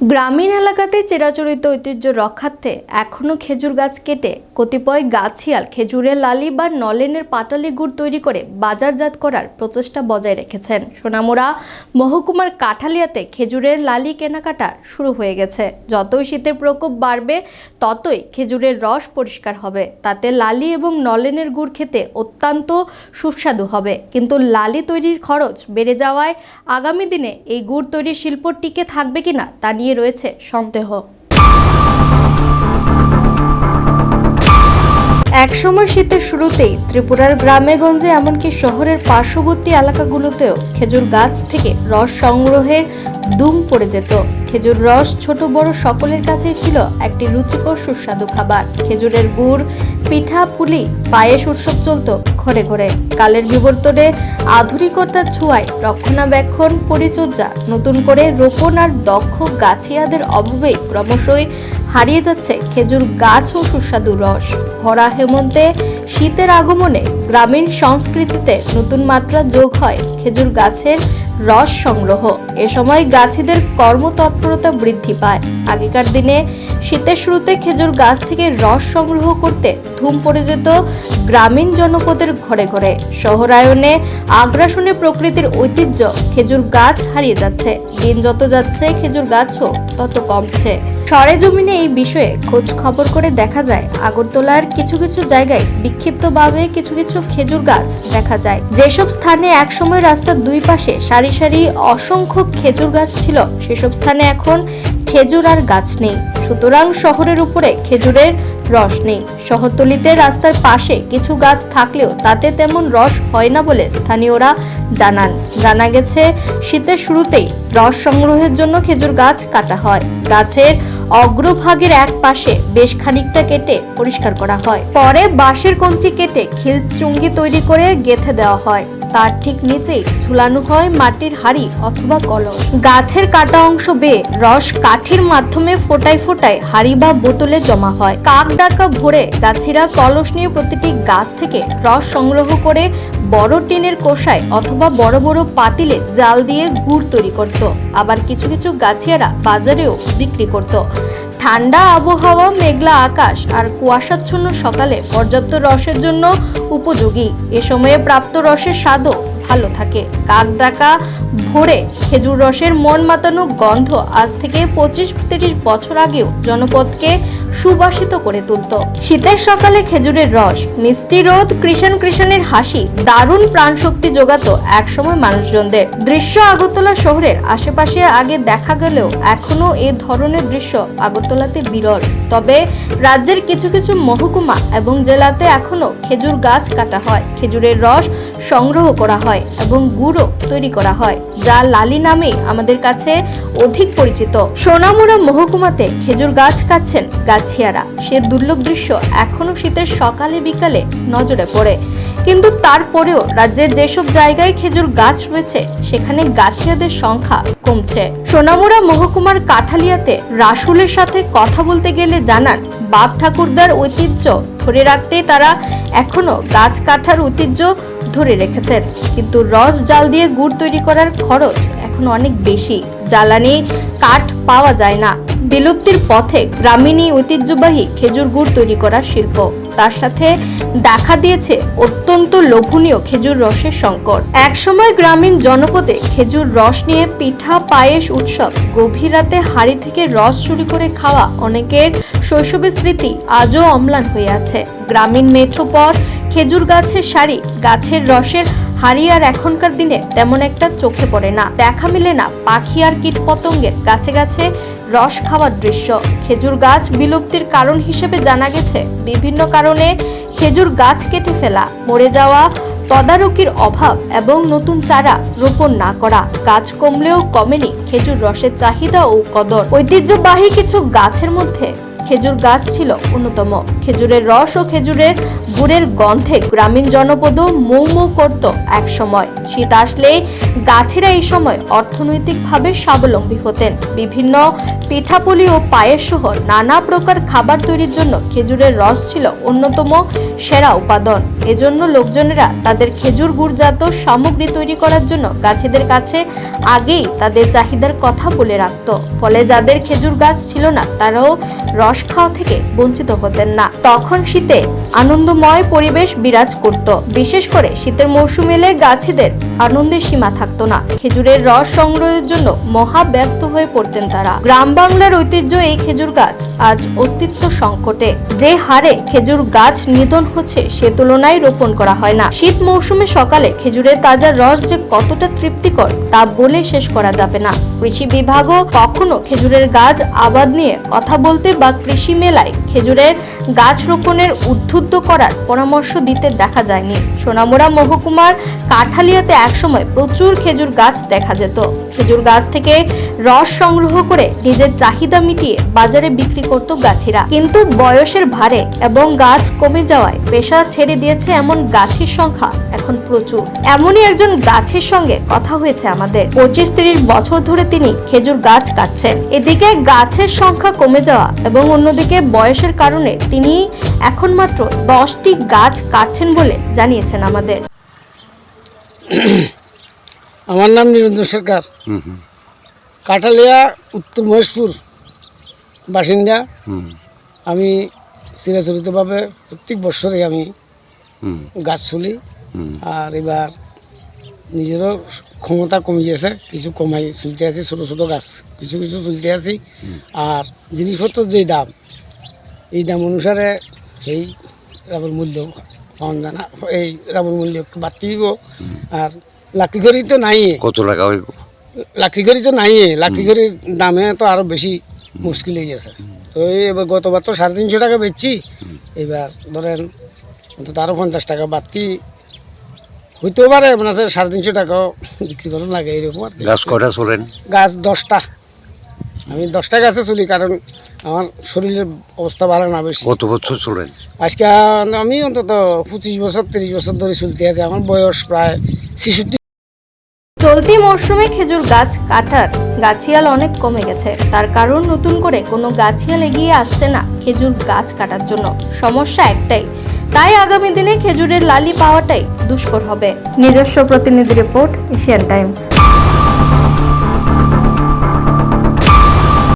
গ্রামীণ এলাকাতে চিরাচরিত ঐতিহ্য রক্ষার্থে এখনও খেজুর গাছ কেটে কতিপয় গাছিয়াল খেজুরের লালি বা নলেনের পাটালি গুড় তৈরি করে বাজারজাত করার প্রচেষ্টা বজায় রেখেছেন। সোনামুড়া মহকুমার কাঠালিয়াতে খেজুরের লালি কেনাকাটা শুরু হয়ে গেছে। যতই শীতের প্রকোপ বাড়বে, ততই খেজুরের রস পরিষ্কার হবে। তাতে লালি এবং নলেনের গুড় খেতে অত্যন্ত সুস্বাদু হবে। কিন্তু লালি তৈরির খরচ বেড়ে যাওয়ায় আগামী দিনে এই গুড় তৈরির শিল্প টিকে থাকবে কিনা তা নিয়ে রয়েছে সন্দেহ। একসময় শীতের শুরুতেই ত্রিপুরার গ্রামেগঞ্জে এমনকি শহরের পার্শ্ববর্তী এলাকাগুলোতেও খেজুর গাছ থেকে রস সংগ্রহের দুম পড়ে যেত। খেজুর রস ছোট বড় সকলের কাছেই ছিল একটি রুচিকর সুস্বাদু খাবার। খেজুরের গুড়, পিঠা, পুলি, পায়েস উৎসব চলত ঘরে ঘরে। কালের বিবর্তনে আধুনিকতার ছোঁয়ায় রক্ষণাবেক্ষণ, পরিচর্যা, নতুন করে রোপণ আর দক্ষ গাছিয়াদের অভাবে ক্রমশই হারিয়ে যাচ্ছে খেজুর গাছ ও সুস্বাদু রস। ভরা হেমন্তে শীতের আগমনে গ্রামীণ সংস্কৃতিতে নতুন মাত্রা যোগ হয় খেজুর গাছের রস সংগ্রহ। এ সময় গাছিদের কর্মতৎপরতা বৃদ্ধি পায়। আগেকার দিনে শীতের শুরুতে খেজুর গাছ থেকে রস সংগ্রহ করতে ধুম পড়ে যেত গ্রামীণ জনপদের ঘরে ঘরে। শহরায়নে আগ্রাসনে প্রকৃতির ঐতিহ্য খেজুর গাছ হারিয়ে যাচ্ছে। দিন যত যাচ্ছে, খেজুর গাছও তত কমছে। সরেজমিনে এই বিষয়ে খোঁজ খবর করে দেখা যায়, আগরতলার কিছু কিছু জায়গায় বিক্ষিপ্তভাবে কিছু কিছু খেজুর গাছ দেখা যায়। যেসব স্থানে একসময় রাস্তার দুই পাশে সারি সারি সারি অসংখ্য খেজুর গাছ ছিল। সেসব স্থানে এখন খেজুর আর গাছ নেই। সুতরাং শহরের উপরে খেজুরের রস নেই। শহরতলিতে রাস্তার পাশে কিছু গাছ থাকলেও তাতে তেমন রস হয় না বলে স্থানীয়রা জানান। জানা গেছে, শীতের শুরুতেই রস সংগ্রহের জন্য খেজুর গাছ কাটা হয়। গাছের অগ্রভাগের এক পাশে বেশ খানিকটা কেটে পরিষ্কার করা হয়। পরে বাঁশের কঞ্চি কেটে খিল চুঙ্গি তৈরি করে গেথে দেওয়া হয়। তার ঠিক নিচে ঝুলানো হয় মাটির হাড়ি অথবা কলস গাছের কাটা অংশ বেয়ে রস কাঠির মাধ্যমে ফোটায় ফোটায় হাড়ি বা বোতলে জমা হয়। কাক ডাকা ভরে গাছিরা কলস নিয়ে প্রতিটি গাছ থেকে রস সংগ্রহ করে বড় টিনের কোষায় অথবা বড় বড় পাতিলে জাল দিয়ে গুড় তৈরি করত। আবার কিছু কিছু গাছিয়ারা বাজারেও বিক্রি করত। ঠান্ডা আবহাওয়া, মেঘলা আকাশ আর কুয়াশাচ্ছন্ন সকালে পর্যাপ্ত রসের জন্য উপযোগী। এ সময়ে প্রাপ্ত রসের স্বাদও ভালো থাকে। কাক ডাকা ভোরে খেজুর রসের মন মাতানো গন্ধ আজ থেকে পঁচিশ, তিরিশ বছর আগেও জনপদকে সুবাসিত করে তুলত। শীতের সকালে খেজুরের রস, মিষ্টি রোদ, কৃষণ কৃষণের হাসি, দারুণ প্রাণশক্তি যোগাতো একসময় মানুষজনদের। দৃশ্য আগরতলা শহরের আশেপাশে আগে দেখা গেলেও এখনও এ ধরনের দৃশ্য আগরতলাতে বিরল। তবে রাজ্যের কিছু কিছু মহকুমা এবং জেলাতে এখনও খেজুর গাছ কাটা হয়। খেজুরের রস সংগ্রহ করা হয় এবং গুঁড়ো তৈরি করা হয়, যা লালি নামে আমাদের কাছে অধিক পরিচিত। সোনামুড়া মহকুমাতে খেজুর গাছ কাটছেন গাছিয়ারা। সে দুর্লভ দৃশ্য এখনও শীতের সকালে বিকালে নজরে পড়ে। কিন্তু তারপরেও রাজ্যের যেসব জায়গায় খেজুর গাছ রয়েছে, সেখানে গাছিয়াদের সংখ্যা কমছে। সোনামুড়া মহকুমার কাঠালিয়াতে রাসুলের সাথে কথা বলতে গেলে জানান, বাপ ঠাকুরদার ঐতিহ্য ধরে রাখতে তারা এখনও গাছ কাটার ঐতিহ্য ধরে রেখেছেন। কিন্তু রস জাল দিয়ে গুড় তৈরি করার খরচ এখন অনেক বেশি। জ্বালানি, কাঠ পাওয়া যায় না। বিলুপ্তির পথে গ্রামীণ ঐতিহ্যবাহী খেজুর গুড় তৈরি করার শিল্প। তার সাথে দেখা দিয়েছে অত্যন্ত লোভনীয় খেজুর রসের সংকট। একসময় গ্রামীণ জনপদে খেজুর রস নিয়ে পিঠা, পায়েস, উৎসব, গভীর রাতে হাড়ি থেকে রস চুরি করে খাওয়া অনেকের শৈশবের স্মৃতি আজও অম্লান হয়ে আছে। গ্রামীণ মেঠোপথ খেজুর গাছের শাড়ি গাছের রসের হাড়ি আর এখনকার দিনে তেমন একটা চোখে পড়ে না। দেখা মিলে না পাখি আর কীট পতঙ্গের গাছে গাছে রস খাওয়ার দৃশ্য। খেজুর গাছ বিলুপ্তির কারণ হিসেবে জানা গেছে বিভিন্ন কারণে খেজুর গাছ কেটে ফেলা, মরে যাওয়া, তদারকির অভাব এবং নতুন চারা রোপণ না করা। গাছ কমলেও কমেনি খেজুর রসের চাহিদা ও কদর। ঐতিহ্যবাহী কিছু গাছের মধ্যে খেজুর গাছ ছিল অন্যতম। খেজুরের রস ও খেজুরের গুড়ের গন্ধে গ্রামীণ জনপদও মৌ মৌ করত এক সময় শীত আসলে গাছেরা এই সময় অর্থনৈতিকভাবে স্বাবলম্বী হতেন। বিভিন্ন পিঠাপুলি ও পায়েস সহ নানা প্রকার খাবার তৈরির জন্য খেজুরের রস ছিল অন্যতম সেরা উপাদান। এজন্য লোকজনেরা তাদের খেজুর গুড়জাত সামগ্রী তৈরি করার জন্য গাছেদের কাছে আগেই তাদের চাহিদার কথা বলে রাখত। ফলে যাদের খেজুর গাছ ছিল না, তারাও রস খাওয়া থেকে বঞ্চিত হতেন না। তখন শীতে আনন্দময় পরিবেশ বিরাজ করত। বিশেষ করে শীতের মৌসুম এলে গাছেদের আনন্দের সীমা থাকতো না। খেজুরের রস সংগ্রহের জন্য মহা ব্যস্ত হয়ে পড়তেন তারা। গ্রাম বাংলার ঐতিহ্য এই খেজুর গাছ আজ অস্তিত্ব সংকটে। যে হারে খেজুর গাছ নিধন হচ্ছে সে তুলনায় রোপণ করা হয় না। শীত মৌসুমে সকালে খেজুরের তাজা রস যে কতটা তৃপ্তিকর তা বলে শেষ করা যাবে না। কৃষি বিভাগও কখনো খেজুরের গাছ আবাদ নিয়ে কথা বলতে বা কৃষি মেলায় খেজুরের গাছ রোপণের উদ্বুদ্ধ করার পরামর্শ দিতে দেখা যায়নি। সোনামুড়া মহকুমার কাঠালিয়াতে একসময় প্রচুর খেজুর গাছ দেখা যেত। খেজুর গাছ থেকে রস সংগ্রহ করে নিজের চাহিদা মিটিয়ে বাজারে বিক্রি করত গাছিরা। কিন্তু বয়সের ভারে এবং গাছ কমে যাওয়ায় পেশা ছেড়ে দিয়েছে এমন গাছের সংখ্যা এখন প্রচুর। এমনই একজন গাছের সঙ্গে কথা হয়েছে আমাদের। পঁচিশ তিরিশ বছর ধরে তিনি খেজুর গাছ কাটছেন। এদিকে গাছের সংখ্যা কমে যাওয়া এবং অন্যদিকে বয়সের কারণে তিনি এখন মাত্র দশটি গাছ কাটছেন বলে জানিয়েছেন আমাদের। আমার নাম নিরঞ্জন সরকার। হুম হুম। কাটালিয়া উত্তর মহেশপুর বাসিন্দা। হুম। আমি চিরাচরিতভাবে প্রত্যেক বছরে আমি হুম। গাছ তুলি আর এবার নিজেরও ক্ষমতা কমে গেছে কিছু কমাই চলতে আছি ছোটো ছোটো গাছ কিছু কিছু তুলতে আছি। আর জিনিসপত্র যে দাম এই দাম অনুসারে এই রাবর মূল্য পাওয়া যায় না এই রাবর মূল্য একটু বাড়তি আর লাকড়ি ঘড়ি তো নাই। কত টাকা হইব? লাকড়ি ঘড়ি তো নাই লাকড়ি ঘড়ির দামে তো আরও বেশি মুশকিল হয়ে গেছে। তো এই এবার গতবার তো সাড়ে তিনশো টাকা বেচছি এবার ধরেন অন্তত আরও পঞ্চাশ টাকা বাড়তি হইতেও পারে মানে হচ্ছে সাড়ে তিনশো টাকাও বিক্রি করার লাগে এরকম আর গাছ কটা চলেন? গাছ দশটা। আমি দশটা গাছে চলি কারণ আমার শরীরের অবস্থা ভালো না বেশি। কত বছর চলেন? আজকে আমি অন্তত পঁচিশ বছর তিরিশ বছর ধরে চলতে আছে আমার বয়স প্রায় ছেষট্টি। চলতি মরশুমে খেজুর গাছ কাটার গাছিয়াল অনেক কমে গেছে। তার কারণ নতুন করে কোনো গাছিয়াল এগিয়ে আসছে না খেজুর গাছ কাটার জন্য। সমস্যা একটাই তাই আগামী দিনে খেজুরের লালি পাওয়াটাই দুষ্কর হবে। নিজস্ব প্রতিনিধি রিপোর্ট এশিয়ান টাইমস।